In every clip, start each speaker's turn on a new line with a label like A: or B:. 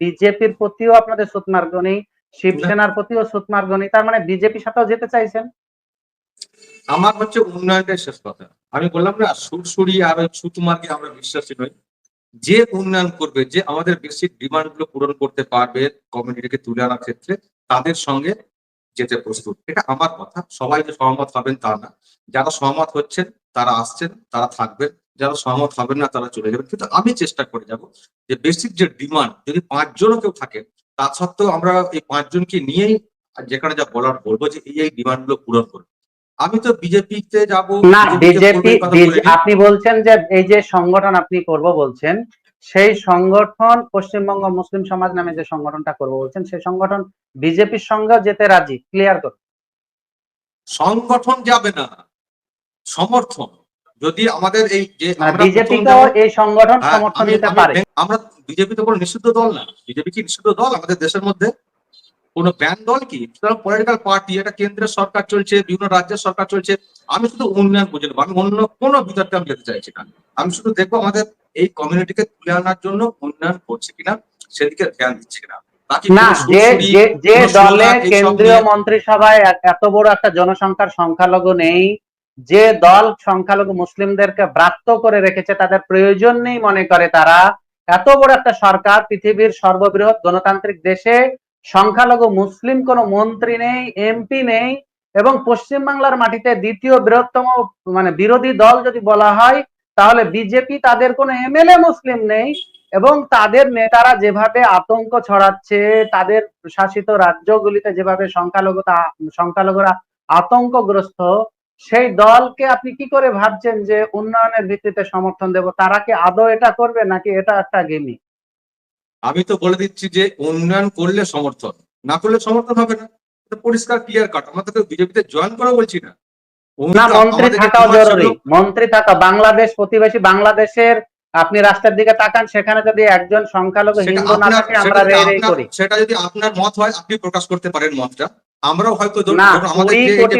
A: বিজেপির প্রতিও আপনাদের সুতমার্গনি শিবসেনার প্রতিও সুতমার্গনি তার মানে বিজেপির সাথেও যেতে চাইছেন?
B: আমার হচ্ছে উন্নয়নটাই শেষ কথা। আমি বললাম না সুরসুরি আর ওই সুতুমার্গে আমরা বিশ্বাসী নই। যে উন্নয়ন করবে, যে আমাদের বেসিক ডিমান্ডগুলো পূরণ করতে পারবে কমিউনিটিকে তুলে আনার ক্ষেত্রে, তাদের সঙ্গে যেতে প্রস্তুত। এটা আমার কথা। সবাই যে সহমত হবেন তা না। যারা সহমত হচ্ছেন, তারা আসছেন, তারা থাকবেন। যারা সহমত হবেন না তারা চলে যাবেন। কিন্তু আমি চেষ্টা করে যাব যে বেসিক যে ডিমান্ড যদি পাঁচজনও কেউ থাকে তা সত্ত্বেও আমরা এই পাঁচজনকে নিয়েই যেখানে যা বলার বলব যে এই এই ডিমান্ডগুলো পূরণ করবে। আমি তো বিজেপিতে যাব
A: না বিজেপি আপনি বলছেন যে এই যে সংগঠন আপনি করব বলছেন সেই সংগঠন পশ্চিমবঙ্গ মুসলিম সমাজ নামে যে সংগঠনটা করব বলছেন সেই সংগঠন বিজেপির সঙ্গে যেতে রাজি? ক্লিয়ার করুন।
B: সংগঠন যাবে না সমর্থন। যদি আমাদের এই যে
A: বিজেপিকেও এই সংগঠন
B: হ্যাঁ,
A: সমর্থন দিতে পারে?
B: আমরা বিজেপি তো কোনো নিষিদ্ধ দল না। বিজেপি কি নিষিদ্ধ দল? আমাদের দেশের মধ্যে কোন ব্যান দল কি? পলিটিক্যাল পার্টি এটা কেন্দ্রের সরকার চলছে বিভিন্ন রাজ্যের সরকার চলছে। আমি শুধু উন্নয়ন বুঝে নেব। আমি অন্য কোনো বিতর্কে আমি যেতে চাইছি না। আমি শুধু দেখব আমাদের এই কমিউনিটিকে তুলে আনার জন্য উন্নয়ন করছে কিনা সেদিকে ধ্যান দিচ্ছে কিনা।
A: না যে যে দলে কেন্দ্রীয় মন্ত্রিসভায় এত বড় একটা জনসংখ্যার সংখ্যালঘু নেই যে দল সংখ্যালঘু মুসলিমদেরকে ব্রাত্য করে রেখেছে, তাদের প্রয়োজন নেই মনে করে তারা। এত বড় একটা সরকার, পৃথিবীর সর্ববৃহৎ গণতান্ত্রিক দেশে সংখ্যালঘু মুসলিম কোন মন্ত্রী নেই, এমপি নেই এবং পশ্চিমবাংলার মাটিতে দ্বিতীয় বৃহত্তম মানে বিরোধী দল যদি বলা হয়, তাহলে বিজেপি তাদের কোনো এমএলএ মুসলিম নেই এবং তাদের নেতারা যেভাবে আতঙ্ক ছড়াচ্ছে, তাদের শাসিত রাজ্যগুলিতে যেভাবে সংখ্যালঘুতা, সংখ্যালঘুরা আতঙ্কগ্রস্ত সেই দলকে আপনি কি করে ভাবছেন যে উন্নয়নের ভিত্তিতে সমর্থন দেব? তারা কি আদৌ এটা করবে নাকি এটা একটা গেমি?
B: আমি তো বলে দিচ্ছি যে উন্নয়ন করলে সমর্থন না করলে সমর্থন হবে না। পরিষ্কার ক্লিয়ার কাট আমরা তো বিজেপিতে জয়েন করা বলছি না।
A: মন্ত্রী থাকাও জরুরি। মন্ত্রী থাকা বাংলাদেশ প্রতিবেশী বাংলাদেশের আপনি রাস্তার দিকে তাকান সেখানে যদি একজন সংখ্যালঘু হিন্দু না থাকে আমরা রে রে করি।
B: সেটা যদি আপনার মত হয় আপনি প্রকাশ করতে পারেন মতটা। আমরাও হয়তো আমাদের
A: কোটি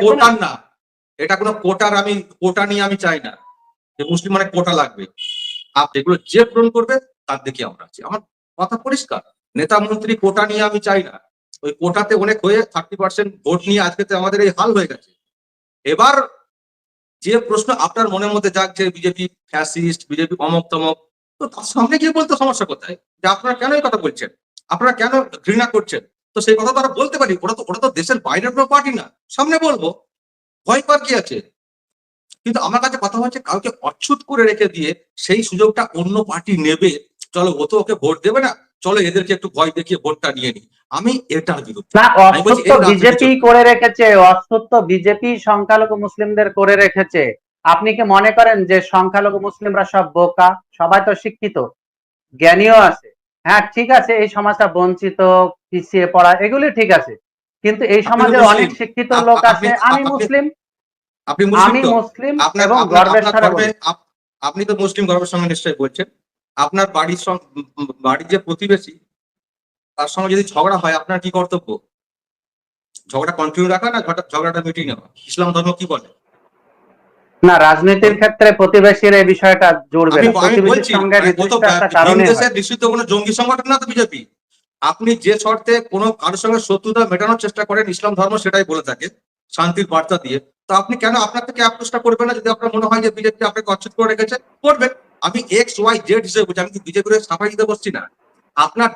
B: কোটার না। এটা কোনো কোটার আমি কোটা নিয়ে আমি চাই না। যে মুসলিম মানে কোটা লাগবে। আপনি এগুলো যে পূরণ করবে তার দিকে আমরা আছি। আমার কথা পরিষ্কার। নেতা মন্ত্রী কোটা নিয়ে আমি চাই না। ওই কোটাতে অনেক হয়ে থার্টি পার্সেন্ট ভোট নিয়ে আজকে তো আমাদের এই হাল হয়ে গেছে। এবার যে প্রশ্ন আপনার মনের মধ্যে যাক যে বিজেপি ফ্যাসিস্ট বিজেপি অমক তমক তো তার সামনে গিয়ে বলতে সমস্যা কোথায়? যে আপনারা কেন এই কথা বলছেন? আপনারা কেন ঘৃণা করছেন? তো সেই কথা তারা বলতে পারি ওরা তো ওরা তো দেশের বাইরের কোনো পার্টি না। সামনে বলব ভয় পার কি আছে? কিন্তু আমার কাছে কথা হচ্ছে কাউকে অচ্ছুত করে রেখে দিয়ে সেই সুযোগটা অন্য পার্টি নেবে চলো ও তো ওকে ভোট দেবে না চলো এদেরকে একটু ভয় দেখিয়ে ভোটটা নিয়ে নি আমি এটার বিরুদ্ধে।
A: না বিজেপি করে রেখেছে অস্তিত্ব বিজেপি সংখ্যালঘু মুসলিমদের করে রেখেছে। আপনি কি মনে করেন যে সংখ্যালঘু মুসলিমরা সব বোকা? সবাই তো শিক্ষিত জ্ঞানীও আছে। হ্যাঁ ঠিক আছে এই সমাজটা বঞ্চিত পিছিয়ে পড়া এগুলি ঠিক আছে। কিন্তু এই সমাজে অনেক শিক্ষিত লোক আছে আমি মুসলিম।
B: আপনি
A: আমি
B: মুসলিম তো?
A: মুসলিম এবং গর্বের সাথে
B: আপনি তো মুসলিম গর্বের সঙ্গে নিশ্চয়ই বলছেন। আপনার বাড়ির সঙ্গে বাড়ির যে প্রতিবেশী তার সঙ্গে যদি ঝগড়া হয় আপনার কি কর্তব্য? ঝগড়া কন্টিনিউ রাখা না ঝগড়া- ঝগড়াটা মিটিয়ে নেওয়া? ইসলাম ধর্ম কি বলে?
A: না রাজনীতির ক্ষেত্রে প্রতিবেশীর এই বিষয়টা জুড়বে
B: কোনো জঙ্গি সংগঠন না তো বিজেপি। আপনি যে শর্তে কোনো কারোর সঙ্গে শত্রুতা মেটানোর চেষ্টা করেন ইসলাম ধর্ম সেটাই বলে থাকে শান্তির বার্তা দিয়ে। তো আপনি কেন আপনার থেকে অ্যাপ্রোচটা করবেন না যদি আপনার মনে হয় যে বিজেপি আপনাকে অচ্ছুত করে রেখেছে করবেন। আমি এক্স ওয়াই জেড হিসেবে বলছি আমি কি বিজেপির সাফাই দিতে বসছি না? আপনার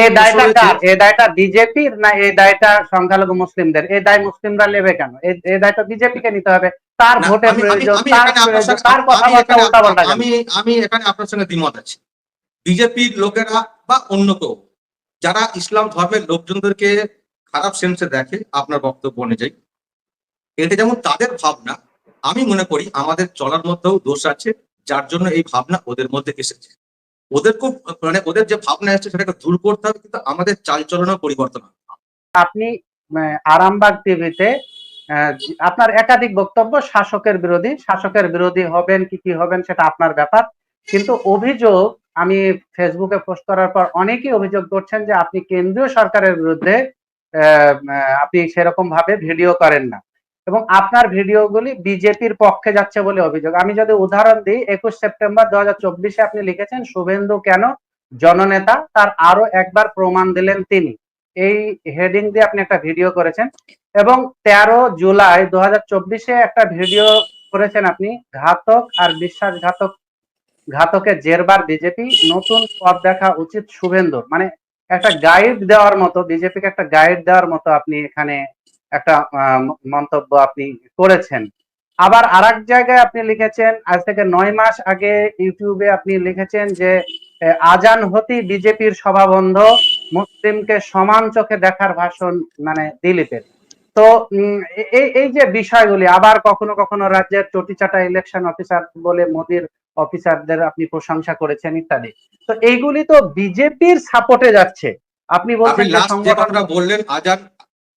A: এই দায়টা
B: রয়েছে-
A: কার? এই দায়টা বিজেপির না এই দায়টা সংখ্যালঘু মুসলিমদের? এই দায় মুসলিমরা নেবে কেন? এই এই দায়টা বিজেপিকে নিতে হবে। তার ভোটের প্রয়োজন তার কথাবার্তা
B: এখানে
A: উল্টা পাল্টা
B: আমি আমি এখানে আপনার সঙ্গে দ্বিমত আছি। বিজেপির লোকেরা বা অন্য কেউ যারা ইসলাম ধর্মের লোকজনদেরকে খারাপ সেন্সে দেখে আপনার বক্তব্য অনুযায়ী এটা যেমন তাদের ভাবনা আমি মনে করি আমাদের চলার মধ্যেও দোষ আছে যার জন্য এই ভাবনা ওদের মধ্যে এসেছে। ওদের খুব মানে ওদের যে ভাবনা এসেছে সেটাকে দূর করতে হবে কিন্তু আমাদের চালচলনও পরিবর্তন হবে।
A: আপনি আরামবাগ টিভিতে আপনার একাধিক বক্তব্য শাসকের বিরোধী। শাসকের বিরোধী হবেন কি কি হবেন সেটা আপনার ব্যাপার। কিন্তু অভিযোগ, আমি ফেসবুকে পোস্ট করার পর অনেকেই অভিযোগ করছেন যে আপনি কেন্দ্রীয় সরকারের বিরুদ্ধে আপনি সেরকম ভাবে ভিডিও করেন না। এবং আপনার ভিডিওগুলি বিজেপির পক্ষে যাচ্ছে বলে অভিযোগ। আমি যদি উদাহরণ দিই, একুশ সেপ্টেম্বর দু হাজার চব্বিশে আপনি লিখেছেন, শুভেন্দু কেন জননেতা? তার আরও একবার প্রমাণ দিলেন তিনি। এই হেডিং দিয়ে আপনি একটা ভিডিও করেছেন এবং তেরো জুলাই দু হাজার চব্বিশে একটা ভিডিও করেছেন আপনি, ঘাতক আর বিশ্বাসঘাতক ঘাতকে জেরবার বিজেপি, নতুন পথ দেখা উচিত শুভেন্দুর। মানে একটা গাইড দেওয়ার মতো, বিজেপিকে একটা গাইড দেওয়ার মতো আপনি এখানে একটা মন্তব্য আপনি করেছেন। আবার আর জায়গায় আপনি লিখেছেন, আজ থেকে নয় মাস আগে ইউটিউবে আপনি লিখেছেন যে আজান হতি বিজেপির সভা বন্ধ মুসলিমকে সমান চোখে দেখার ভাষণ মানে দিলীপের। তো এই এই যে বিষয়গুলি আবার কখনো কখনো রাজ্যের চটিচাটা ইলেকশন অফিসার বলে মোদির অফিসারদের আপনি প্রশংসা করেছেন ইত্যাদি। তো এইগুলি তো বিজেপির সাপোর্টে যাচ্ছে। আপনি বলছেন যে
B: কথাটা বললেন আজান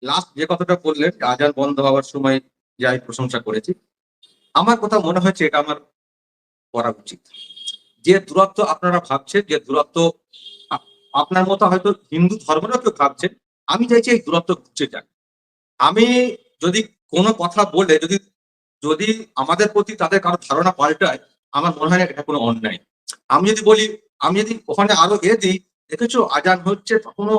B: লাস্ট যে কথাটা বললেন যে আজান বন্ধ হওয়ার সময় যাই প্রশংসা করেছি আমার কথা মনে হয়েছে এটা আমার করা উচিত। যে দূরত্ব আপনারা ভাবছেন যে দূরত্ব আপনার মতো হয়তো হিন্দু ধর্মেরও কেউ ভাবছেন, আমি চাইছি এই দূরত্ব ঘুচে যাক। আমি যদি কোনো কথা বলে, যদি যদি আমাদের প্রতি তাদের কারও ধারণা পাল্টায়, আমার মনে হয় এটা কোনো অন্যায়। আমি যদি বলি, আমি যদি ওখানে আরও এ দিই, দেখেছ, আজান হচ্ছে, তখনও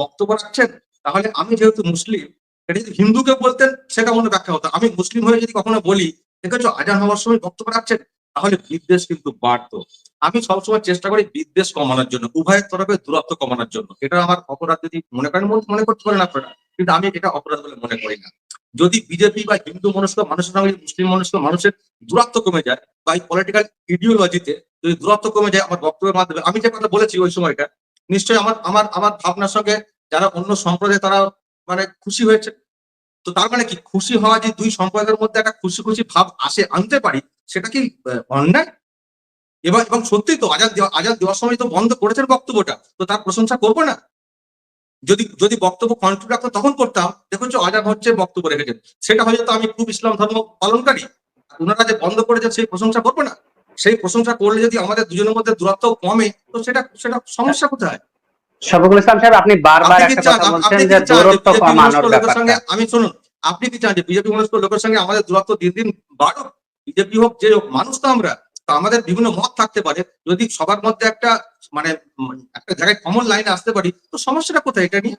B: বক্তব্য রাখছেন? তাহলে আমি যেহেতু মুসলিম, এটা যদি হিন্দুকে বলতেন সেটা অন্য ব্যাখ্যা হতো? আমি মুসলিম হয়ে যদি কখনো বলি, দেখেছ, আজান হওয়ার সময় বক্তব্য রাখছেন? তাহলে বিদ্বেষ কিন্তু বাড়তো। আমি সবসময় চেষ্টা করি বিদ্বেষ কমানোর জন্য, উভয়ের তরফে দূরত্ব কমানোর জন্য। এটা আমার অপরাধ যদি মনে করেন, মনে- করতে পারেন আপনারা, কিন্তু আমি এটা অপরাধ বলে মনে করি না। যদি বিজেপি বা হিন্দু মনস্ক, মানুষের সঙ্গে মুসলিম মনস্ক মানুষের দূরত্ব কমে যায়, বা এই পলিটিক্যাল ইডিওলজিতে যদি দূরত্ব কমে যায় আমার বক্তব্যের মাধ্যমে, আমি যে কথা বলেছি ওই সময়টা, নিশ্চয়ই আমার আমার আমার ভাবনার সঙ্গে যারা অন্য সম্প্রদায় তারা মানে খুশি হয়েছে তো তার মানে কি খুশি হওয়া যে দুই সম্প্রদায়ের মধ্যে একটা খুশি খুশি ভাব আসে, আনতে পারি, সেটা কি অন্যায়? এবং এবং সত্যি তো আজাদ দেওয়া, আজাদ দেওয়ার সময় তো বন্ধ করেছেন বক্তব্যটা, তো তার প্রশংসা করব না? যদি যদি বক্তব্য কন্ট্রোল রাখতো তখন করতাম, দেখুন যে আজাদ হচ্ছে বক্তব্য রেখেছেন, সেটা হয়তো আমি খুব ইসলাম ধর্ম পালনকারী ওনারা যে বন্ধ করেছেন সেই প্রশংসা করব না? সেই প্রশংসা করলে যদি আমাদের দুজনের মধ্যে দূরত্ব কমে, তো সেটা সেটা সমস্যা কোথায়?
A: শফিকুল ইসলাম সাহেব আপনি বারবার একটা কথা বলছেন যে দূরত্ব কমানোর ব্যাপারটা?
B: আমি শুনুন আপনি কি চান যে বিজেপি মনস্ক লোকের সঙ্গে আমাদের দূরত্ব দিন দিন বাড়ুক? বিজেপি হোক যে হোক মানুষ তো আমরা। তো আমাদের বিভিন্ন মত থাকতে পারে। যদি সবার মধ্যে একটা মানে একটা জায়গায় কমন লাইনে আসতে পারি তো সমস্যাটা কোথায় এটা নিয়ে?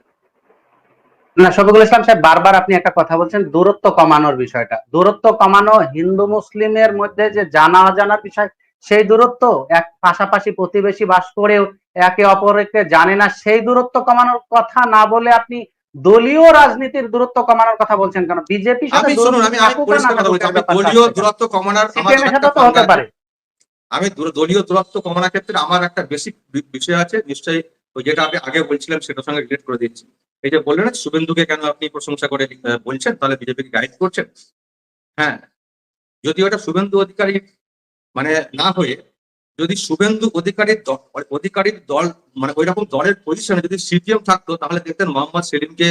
A: না শফিকুল ইসলাম সাহেব বারবার আপনি একটা কথা বলছেন দূরত্ব কমানোর বিষয়টা। দূরত্ব কমানো হিন্দু মুসলিমের মধ্যে যে জানা অজানার বিষয় সেই দূরত্ব এক পাশাপাশি প্রতিবেশী বাস করেও একে অপরকে জানে না সেই দূরত্ব কমানোর কথা না বলে আপনি দলীয় রাজনীতির দূরত্ব কমানোর কথা বলছেন কেন? বিজেপি
B: দলীয় দূরত্ব কমানোর আমার
A: সিপিএমের
B: একটা
A: সাথে তো হতে পারে।
B: আমি দলীয় দূরত্ব কমানোর ক্ষেত্রে আমার একটা বেসিক বিষয় আছে নিশ্চয়ই ওই যেটা আমি আগে বলছিলাম সেটার সঙ্গে রিলেট করে দিচ্ছি। এই যে বললেন শুভেন্দুকে কেন আপনি প্রশংসা করে বলছেন? তাহলে বিজেপিকে গাইড করছেন? হ্যাঁ যদি ওটা শুভেন্দু অধিকারী মানে না হয়ে যদি শুভেন্দু অধিকারীর অধিকারীর দল মানে ওই রকম দলের পজিশনে যদি সিপিএম থাকতো, তাহলে দেখতেন মোহাম্মদ সেলিমকে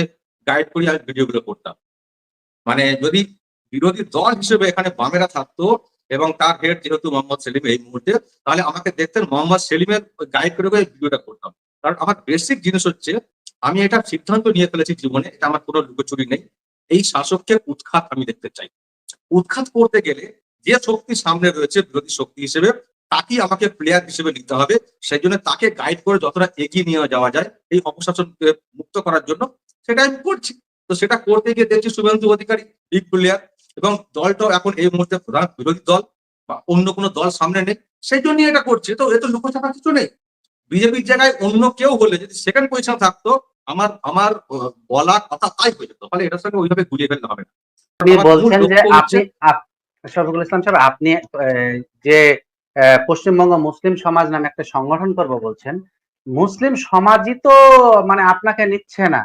B: গাইড করি আমি ভিডিওগুলো করতাম। মানে যদি বিরোধী দল হিসেবে এখানে বামেরা থাকতো এবং তার হেড যেহেতু মোহাম্মদ সেলিম এই মুহূর্তে, তাহলে আমাকে দেখতেন মোহাম্মদ সেলিমের গাইড করে করে ভিডিওটা করতাম। কারণ আমার বেসিক জিনিস হচ্ছে, আমি এটা সিদ্ধান্ত নিয়ে ফেলেছি জীবনে, এটা আমার কোনো লুকোচুরি নেই। এই শাসককে উৎখাত আমি দেখতে চাই। উৎখাত করতে গেলে যে শক্তি সামনে রয়েছে বিরোধী শক্তি হিসেবে তাকেই আমাকে প্লেয়ার হিসেবে নিতে হবে। সেই জন্য তাকে গাইড করে যতটা এগিয়ে নিয়ে যাওয়া যায় এই অপশাসনকে মুক্ত করার জন্য সেটা আমি করছি। তো সেটা করতে গিয়ে দেখছি শুভেন্দু অধিকারী বিগ প্লেয়ার এবং দলটাও এখন এই মুহূর্তে প্রধান বিরোধী দল বা অন্য কোনো দল সামনে নেই সেই জন্য এটা করছে। তো এত লুকোচাপা কিছু নেই। বিজেপির জায়গায় অন্য কেউ হলে যদি সেকেন্ড পজিশন থাকতো আমার আমার বলা কথা তাই হয়ে যেত। ফলে এটার সঙ্গে ওইভাবে গুলিয়ে ফেলতে হবে না।
A: শফিকুল ইসলাম সাহেব, আপনি যে পশ্চিমবঙ্গ মুসলিম সমাজ নামে একটা সংগঠন করব বলছেন, মুসলিম সমাজই তো মানে আপনাকে নিচ্ছে না।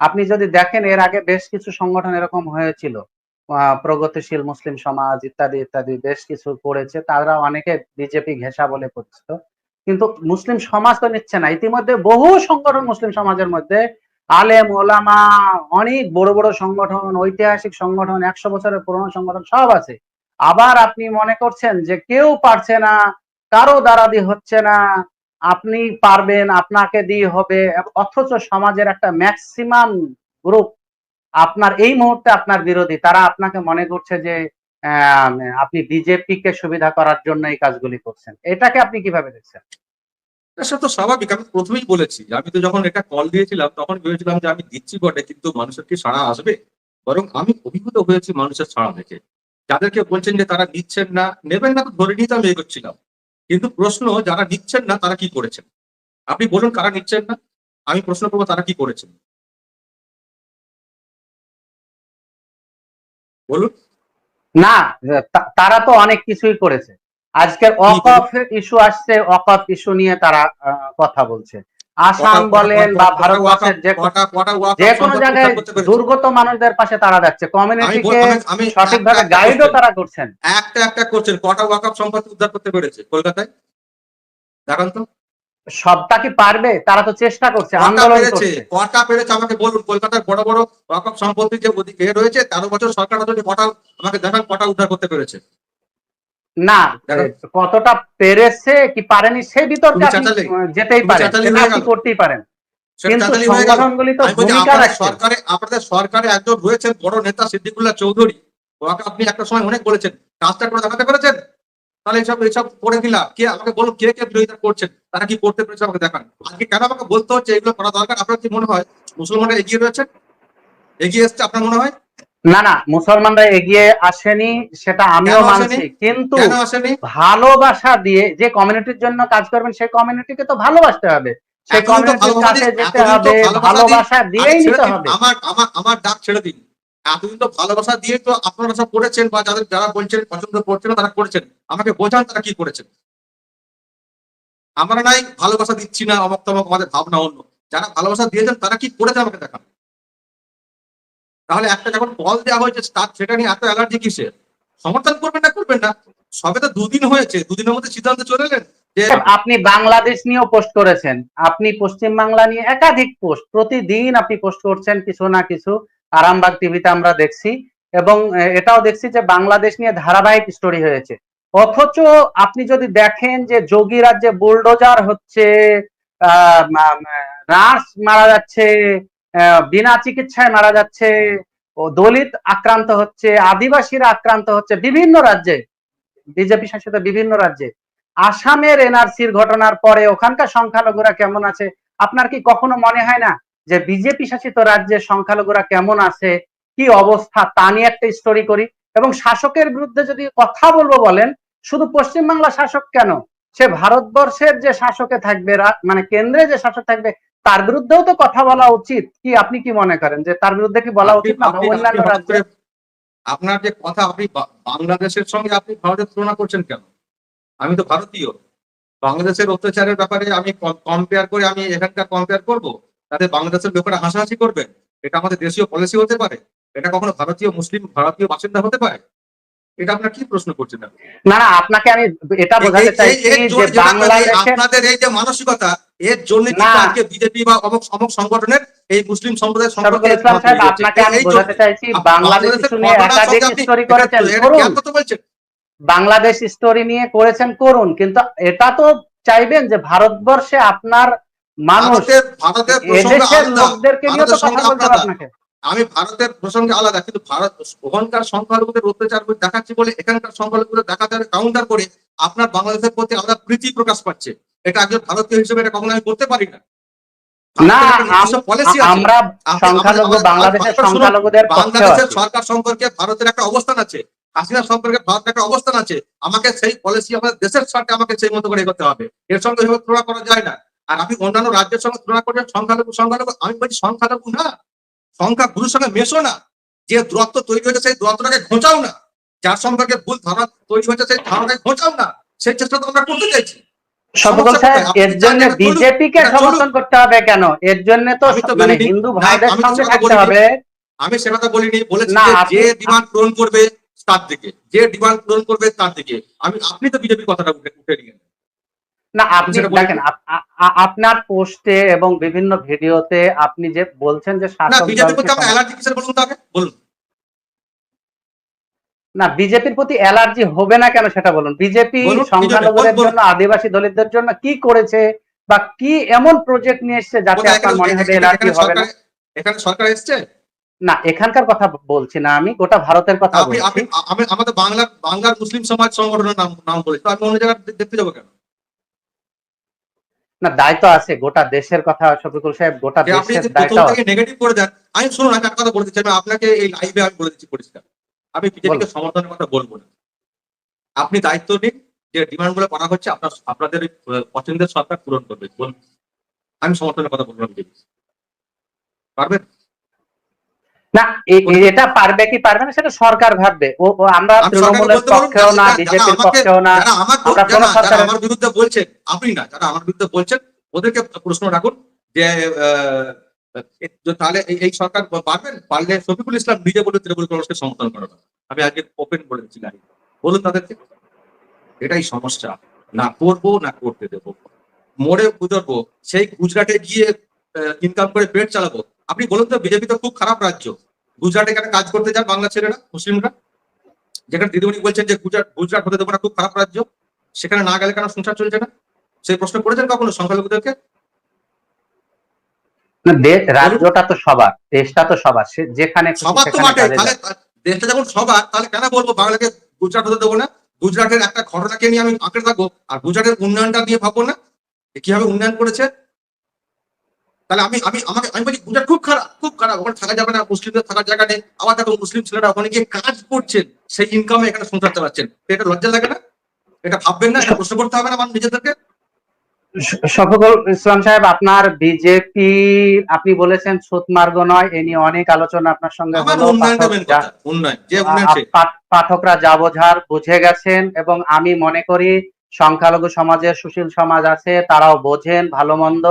A: আপনি যদি দেখেন, এর আগে বেশ কিছু সংগঠন এরকম হয়েছিল। প্রগতিশীল মুসলিম সমাজ ইত্যাদি ইত্যাদি বেশ কিছু করেছে, তারা অনেকে বিজেপি ঘেঁষা বলে পরিচিত। কিন্তু মুসলিম সমাজ তো নিচ্ছে না। ইতিমধ্যে বহু সংগঠন মুসলিম সমাজের মধ্যে, আলেম, ওলামা, অনেক বড় বড় সংগঠন, ঐতিহাসিক সংগঠন, একশো বছরের পুরনো সংগঠন সব আছে। আবার আপনি মনে করছেন যে কেউ পারছে না, কারও দ্বারা দিয়ে হচ্ছে না, আপনি পারবেন, আপনাকে দিয়ে হবে, অথচ সমাজের একটা ম্যাক্সিমাম গ্রুপ আপনার এই মুহূর্তে আপনার বিরোধী। তারা আপনাকে মনে করছে যে আপনি বিজেপি কে সুবিধা করার জন্য এই কাজগুলি করছেন। এটাকে আপনি কীভাবে দেখছেন?
B: এটা তো স্বাভাবিক। আমি প্রথমেই বলেছি, আমি তো যখন এটা কল দিয়েছিলাম, তখন ভেবেছিলাম যে আমি দিচ্ছি বটে, কিন্তু মানুষের কি সাড়া আসবে? বরং আমি অভিভূত হয়েছি মানুষের সাড়া দেখে। যাদেরকে বলছেন যে তারা নিচ্ছেন না নেবেন না তো ধরে নিয়ে তো আমি এগোচ্ছিলাম। কিন্তু প্রশ্ন যারা নিচ্ছেন না তারা কি করেছেন? আপনি বলুন কারা নিচ্ছেন না? আমি প্রশ্ন করব তারা কি করেছেন? বলুন।
A: না তারা তো অনেক কিছুই করেছে। আজকের অকফ ইস্যু আসছে অকফ ইস্যু নিয়ে তারা কথা বলছে। আসাম বলেন বা ভারতবর্ষের যে যে কোনো জায়গায়? দুর্গত মানুষদের পাশে তারা যাচ্ছে। কমিউনিটিকে সঠিকভাবে গাইডও তারা করছেন।
B: একটা একটা করছেন। কটা ওয়াকআপ সম্পত্তি উদ্ধার করতে পেরেছে কলকাতায়? দেখান তো।
A: সবটা কি পারবে? তারা তো চেষ্টা করছে আন্দোলন করছে।
B: কটা পেরেছে? আমাকে বলুন। কলকাতার বড় বড় ওয়াকআপ সম্পত্তি যে রয়েছে তেরো বছর সরকার যদি কটা আমাকে দেখান কটা উদ্ধার করতে পেরেছে।
A: না কতটা পেরেছে কি পারেনি বিতর্কে। আহ, যেতেই পারেন। করতেই পারেন। কিন্তু
B: চাচালি গেল।
A: সংগঠনগুলি তো ভূমিকা রাখছে।
B: সরকারে আপনাদের সরকারে একজন রয়েছেন বড় নেতা সিদ্দিকুল্লাহ চৌধুরী। ওকে আপনি একটা সময় অনেক বলেছেন কাজটা করে দেখাতে পেরেছেন? তাহলে এইসব এইসব করে কে আমাকে বলুন কে কে বিরোধিতা করছেন? তারা কি করতে পেরেছে আমাকে দেখান। আজকে কেন আমাকে বলতে হচ্ছে এগুলো করা দরকার? আপনার কি মনে হয়? মুসলমানরা এগিয়ে রয়েছেন? এগিয়ে এসছে আপনার মনে হয়?
A: না না মুসলমানরা এগিয়ে আসেনি সেটা আমিও মানছি। কিন্তু ভালোবাসা দিয়ে যে কমিউনিটির জন্য কাজ করবেন সেই কমিউনিটিকে তো ভালোবাসতে হবে। সেই কমিউনিটির কাছে যেতে হবে
B: ভালোবাসা
A: দিয়েই নিতে হবে।
B: আমার আমার আমার ডাক ছেড়ে দিন। এতদিন তো ভালোবাসা দিয়ে তো আপনারা সব করেছেন বা যাদের যারা বলছেন পছন্দ করছেন তারা করেছেন। আমাকে বোঝান তারা কি করেছেন। আমরা নাই ভালোবাসা দিচ্ছি না অমক তমক আমাদের ভাবনা অন্য। যারা ভালোবাসা দিয়েছেন তারা কি করেছে আমাকে দেখান। তাহলে একটা যখন কল দেওয়া হয়েছে তার সেটা নিয়ে এত অ্যালার্জি কিসের? সমর্থন করবেন না করবেন না। সবে তো দুদিন হয়েছে দুদিনের মধ্যে সিদ্ধান্ত চলে এলেন
A: আপনি বাংলাদেশ নিয়েও পোস্ট করেছেন। আপনি পশ্চিম বাংলা নিয়ে একাধিক পোস্ট প্রতিদিন আপনি পোস্ট করছেন কিছু না কিছু। আরামবাগ টিভিতে আমরা দেখছি। এবং এটাও দেখছি যে বাংলাদেশ নিয়ে ধারাবাহিক স্টোরি হয়েছে। অথচ আপনি যদি দেখেন যে যোগী রাজ্যে বুলডোজার হচ্ছে আহ, মারা যাচ্ছে বিনা চিকিৎসায় মারা যাচ্ছে দলিত আক্রান্ত হচ্ছে, আদিবাসীরা আক্রান্ত হচ্ছে বিভিন্ন রাজ্যে, বিজেপি শাসিত বিভিন্ন রাজ্যে। আসামের এনআরসির ঘটনার পরে ওখানকার সংখ্যালঘুরা কেমন আছে? আপনার কি কখনো মনে হয় না যে বিজেপি শাসিত রাজ্যের সংখ্যালঘুরা কেমন আছে? কি অবস্থা? তা নিয়ে একটা স্টোরি করি। এবং শাসকের বিরুদ্ধে যদি কথা বলব বলেন, শুধু পশ্চিমবাংলা শাসক কেন? সে ভারতবর্ষের যে শাসকে থাকবে মানে কেন্দ্রে যে শাসক থাকবে তার বিরুদ্ধেও তো কথা বলা উচিত। কি আপনি কি মনে করেন যে তার বিরুদ্ধে কি বলা উচিত না অন্যান্য রাজ্যে?
B: আপনার যে কথা আপনি বাংলাদেশের সঙ্গে আপনি ভারতের তুলনা করছেন কেন? আমি তো ভারতীয়। বাংলাদেশের অত্যাচারের ব্যাপারে আমি কম্পেয়ার করে আমি এখানকার কম্পেয়ার করব। তাতে বাংলাদেশের লোকেরা হাসাহাসি করবেন এটা আমাদের দেশীয় পলিসি হতে পারে। এটা কখনো ভারতীয় মুসলিম ভারতীয় বাসিন্দা হতে পারে। এটা আপনার কি প্রশ্ন করছেন
A: না না আপনাকে আমি এটা বোঝাতে চাইছি যে
B: আপনাদের- এই যে মানসিকতা এর জন্য। আজকে বিজেপি বা অমুক অমুক সংগঠনের এই মুসলিম সম্প্রদায়ের সম্পর্কে
A: আপনাকে আমি বোঝাতে চাইছি বাংলাদেশ নিয়ে একাধিক স্টোরি করেছেন বাংলাদেশ স্টোরি নিয়ে করেছেন করুন। কিন্তু এটা তো চাইবেন যে ভারতবর্ষে আপনার মানুষ
B: ভারতের
A: এদেশের লোকদেরকে নিয়ে তো কথা বলতে আপনাকে।
B: আমি ভারতের প্রসঙ্গে আলাদা কিন্তু ভারত ওখানকার সংখ্যালঘুদের অত্যাচার করে দেখাচ্ছি বলে এখানকার সংখ্যালঘুদের দেখাতে কাউন্টার করে আপনার বাংলাদেশের প্রতি আলাদা প্রীতি প্রকাশ পাচ্ছে। এটা একজন ভারতীয় হিসেবে এটা কখনো আমি করতে পারি না।
A: আমরা সংখ্যালঘু বাংলাদেশের সংখ্যালঘুদের
B: বাংলাদেশের সরকার সম্পর্কে ভারতের একটা অবস্থান আছে। হাসিনা সম্পর্কে ভারতের একটা অবস্থান আছে। আমাকে সেই পলিসি আমাদের দেশের স্বার্থে আমাকে সেই মতো করে এগোতে হবে। এর সঙ্গে তুলনা করা যায় না। আর আপনি অন্যান্য রাজ্যের সঙ্গে তুলনা করবেন সংখ্যালঘু সংখ্যালঘু আমি বলছি সংখ্যালঘু না। সংখ্যা গুরুর সঙ্গে মেশো না। যে দূরত্ব তৈরি হয়েছে সেই দূরত্বটাকে ঘোচাও না। যার সম্পর্কে ভুল ধারণা তৈরি হয়েছে সেই ধারণাকে ঘোচাও না। সেই চেষ্টা তো আমরা করতে চাইছি।
A: শফিকুল
B: সমস্যা
A: সাহেব
B: কোথায়? আপনি
A: এর জন্য
B: এটা
A: বিজেপি কে
B: এটা চলুক।
A: সমর্থন করতে হবে কেন? এর জন্য তো
B: আমি
A: মানে হিন্দু ভাইদের
B: আমি
A: সঙ্গে
B: সেটা
A: থাকতে
B: বলিনি।
A: হবে।
B: আমি সে কথা বলিনি। বলেছি
A: না,
B: যে ডিমান্ড পূরণ করবে তার দিকে। যে ডিমান্ড পূরণ করবে তার দিকে। আমি আপনি তো বিজেপির কথাটা উঠে নিয়ে
A: না আপনি দেখেন আপনার পোস্টে এবং বিভিন্ন ভিডিওতে আপনি যে বলছেন যে
B: না বিজেপির প্রতি আপনার অ্যালার্জি কিসের বলুন
A: না বিজেপির প্রতি অ্যালার্জি হবে না কেন সেটা বলুন? বিজেপি সংখ্যালঘুদের জন্য আদিবাসী দলিতদের জন্য কি করেছে বা কি এমন প্রজেক্ট নিয়ে এসছে যাতে আপনার মনে হবে অ্যালার্জি হবে না?
B: এখানে সরকার এসছে?
A: না এখানকার কথা বলছি না আমি গোটা ভারতের কথা বলছি।
B: আমি আমাদের বাংলার বাংলার মুসলিম সমাজ সংগঠনের নাম নাম বলেছি তো আমি অন্য জায়গায় দেখতে যাব কেন?
A: না দায়িত্ব আছে গোটা দেশের কথা শফিকুল সাহেব গোটা দেশের দায়িত্ব আছে।
B: নেগেটিভ করে দেন আমি শুনুন আমি কথা বলতে চাই আমি আপনাকে এই লাইভে আমি বলে দিচ্ছি পরিষ্কার। আমি বিজেপিকে সমর্থনের কথা বলব না। আপনি দায়িত্ব নিন যে ডিমান্ডগুলো করা হচ্ছে আপনার আপনাদের পছন্দের সরকার পূরণ করবে বলুন। আমি সমর্থনের কথা বলব না পারবেন?
A: না এটা পারবে কি পারবে না সেটা সরকার ভাববে। ও আমরা তৃণমূলের পক্ষেও না বিজেপির পক্ষেও না
B: আমার
A: কোনো
B: যারা
A: সরকারের-
B: আমার বিরুদ্ধে বলছেন আপনি না যারা আমার বিরুদ্ধে বলছেন ওদেরকে প্রশ্ন রাখুন যে তাহলে এই- সরকার পারবেন? পারলে শফিকুল ইসলাম নিজে বলে তৃণমূল কংগ্রেসকে সমর্থন করে না আমি আজকে ওপেন বলে দিচ্ছি গাড়ি। বলুন তাদেরকে এটাই সমস্যা। না করব না করতে দেবো। মোড়ে গুজরবো। সেই গুজরাটে গিয়ে ইনকাম করে পেট চালাবো। আপনি বলুন তো বিজেপি তো খুব খারাপ রাজ্য। গুজরাটে এখানে কাজ করতে যান বাংলা ছেলেরা মুসলিমরা? যেখানে দিদিমণি বলছেন যে গুজরাট গুজরাট হতে দেবো না খুব খারাপ রাজ্য। সেখানে না গেলে কেন সংসার চলছে না? সেই প্রশ্ন করেছেন কখনো সংখ্যালঘুদেরকে?
A: রাজ্যটা তো সবার দেশটা তো সবার। সে যেখানে
B: সবার তো মাঠে তাহলে দেশটা যখন সবার তাহলে কেন বলব বাংলাকে গুজরাট হতে দেবো না? গুজরাটের একটা ঘটনাকে নিয়ে আমি আঁকড়ে থাকব আর গুজরাটের উন্নয়নটা নিয়ে ভাববো না? কীভাবে উন্নয়ন করেছে? তাহলে আমি আমি আমাকে আমি বলি গুজরাট খুব খারাপ খুব খারাপ। ওখানে থাকা যাবে না মুসলিমদের থাকার জায়গা নেই। আবার দেখো মুসলিম ছেলেরা ওখানে গিয়ে কাজ করছেন সেই ইনকামে এখানে সংসার চালাচ্ছেন। এটা লজ্জা লাগে না? এটা ভাববেন না এটা প্রশ্ন করতে হবে না আমার নিজেদেরকে?
A: শ- ইসলাম সাহেব আপনার বিজেপি আপনি বলেছেন সুতমার্গ নয় এ নিয়ে অনেক আলোচনা আপনার সঙ্গে পাঠকরা যা বোঝার বুঝে গেছেন এবং আমি মনে করি সংখ্যালঘু সমাজের সুশীল সমাজ আছে তারাও বোঝেন ভালো মন্দ।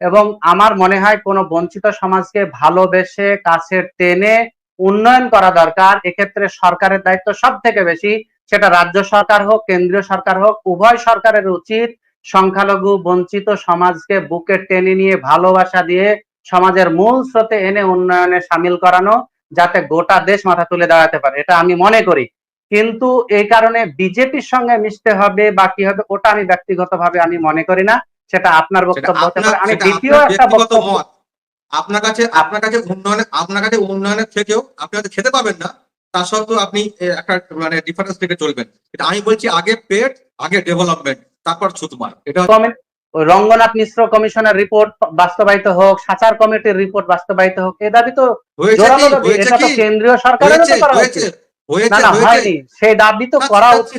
A: এবং আমার মনে হয় কোনো বঞ্চিত সমাজকে ভালোবেসে কাছে টেনে উন্নয়ন করা দরকার। এক্ষেত্রে সরকারের দায়িত্ব সব থেকে বেশি। সেটা রাজ্য সরকার হোক, কেন্দ্রীয় সরকার হোক, উভয় সরকারের উচিত সংখ্যালঘু বঞ্চিত সমাজকে বুকে টেনে নিয়ে ভালোবাসা দিয়ে সমাজের মূল স্রোতে এনে উন্নয়নে সামিল করানো, যাতে গোটা দেশ মাথা তুলে দাঁড়াতে পারে, এটা আমি মনে করি। কিন্তু এই কারণে বিজেপির সঙ্গে মিশতে হবে বা কি হবে, ওটা আমি ব্যক্তিগতভাবে আমি মনে করি না। সেটা আপনার বক্তব্য হতে পারে। আমি দ্বিতীয় একটা বক্তব্য
B: আপনার কাছে আপনার কাছে উন্নয়নে আপনার কাছে উন্নয়নের থেকেও আপনি হয়তো খেতে পাবেন না তা সত্ত্বেও আপনি একটা মানে ডিফারেন্স থেকে চলবেন। কিন্তু আমি বলছি আগে পেট আগে ডেভেলপমেন্ট তারপর ছুতমার এটা
A: রঙ্গনাথ মিশ্র কমিশনের রিপোর্ট বাস্তবায়িত হোক সাচার কমিটির রিপোর্ট বাস্তবায়িত হোক এ দাবি তো এটা কেন্দ্রীয় সরকারেরও
B: হয়েছে
A: তো করা উচিত। না
B: হয়েছে
A: না
B: হয়েছে।
A: হয়নি সেই দাবি তো করা উচিত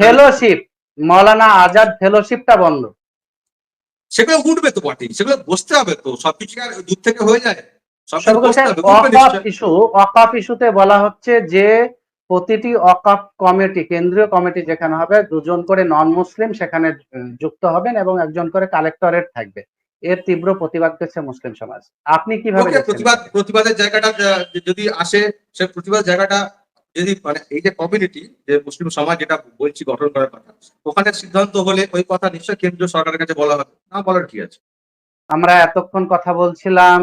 A: ফেলোশিপ মৌলানা আজাদ ফেলোশিপটা বন্ধ।
B: সেগুলো উঠবে তো বটেই সেগুলো বসতে হবে তো সবকিছু আর দূর থেকে হয়ে যায়?
A: অকাপ ইস্যুতে বলা হচ্ছে যে প্রতিটি অকাপ কমিটি কেন্দ্রীয় কমিটি যেখানে হবে দুজন করে নন মুসলিম সেখানে যুক্ত হবেন এবং একজন করে কালেক্টরেট থাকবে। এর তীব্র প্রতিবাদ করছে মুসলিম সমাজ। আপনি কীভাবে
B: প্রতিবাদ প্রতিবাদের জায়গাটা যদি আসে সে প্রতিবাদ জায়গাটা যদি মানে এই যে কমিউনিটি যে মুসলিম সমাজ যেটা বলছি, গঠন করার কথা, ওখানে সিদ্ধান্ত হলে ওই কথা নিশ্চয়ই কেন্দ্রীয় সরকারের কাছে বলা হবে। না বলার কি আছে?
A: আমরা এতক্ষণ কথা বলছিলাম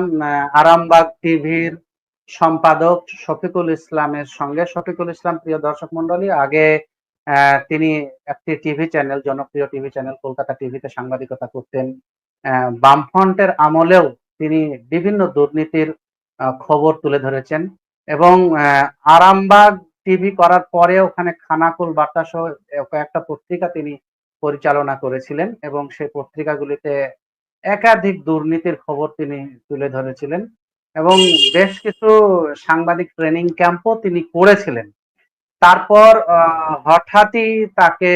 A: আরামবাগ টিভির সম্পাদক শফিকুল ইসলামের সঙ্গে। শফিকুল ইসলাম, প্রিয় দর্শক মন্ডলী আগে তিনি একটি টিভি চ্যানেল, জনপ্রিয় টিভি চ্যানেল, কলকাতা টিভিতে সাংবাদিকতা করতেন। বামফ্রন্টের আমলেও তিনি বিভিন্ন দুর্নীতির খবর তুলে ধরেছেন। এবং আরামবাগ টিভি করার পরে ওখানে খানাকুল বার্তা সহ কয়েকটা পত্রিকা তিনি পরিচালনা করেছিলেন এবং সেই পত্রিকাগুলিতে একাধিক দুর্নীতির খবর তিনি তুলে ধরেছিলেন এবং বেশ কিছু সাংবাদিক ট্রেনিং ক্যাম্পও তিনি করেছিলেন। তারপর হঠাৎই তাকে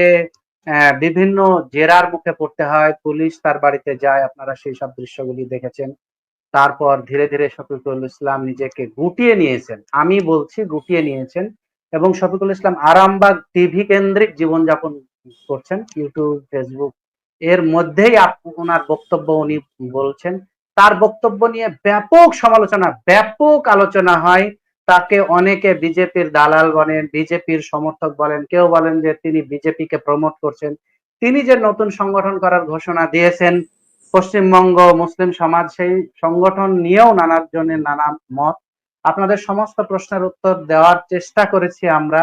A: বিভিন্ন জেরার মুখে পড়তে হয়, পুলিশ তার বাড়িতে যায়, আপনারা সেই সব দৃশ্যগুলি দেখেছেন। তারপর ধীরে ধীরে শফিকুল ইসলাম নিজেকে গুটিয়ে নিয়েছেন। আমি বলছি গুটিয়ে নিয়েছেন এবং শফিকুল ইসলাম আরামবাগ টিভি কেন্দ্রিক জীবনযাপন করছেন, ইউটিউব, ফেসবুক। এর মধ্যেই ওনার বক্তব্য উনি বলছেন। তার বক্তব্য নিয়ে ব্যাপক সমালোচনা, ব্যাপক আলোচনা হয়। তাকে অনেকে বিজেপির দালাল বলেন, বিজেপির সমর্থক বলেন, কেউ বলেন যে তিনি বিজেপিকে প্রমোট করছেন। তিনি যে নতুন সংগঠন করার ঘোষণা দিয়েছেন পশ্চিমবঙ্গ মুসলিম সমাজ সেই সংগঠন নিয়েও নানা জনের নানা মত। আপনাদের সমস্ত প্রশ্নের উত্তর দেওয়ার চেষ্টা করেছি আমরা।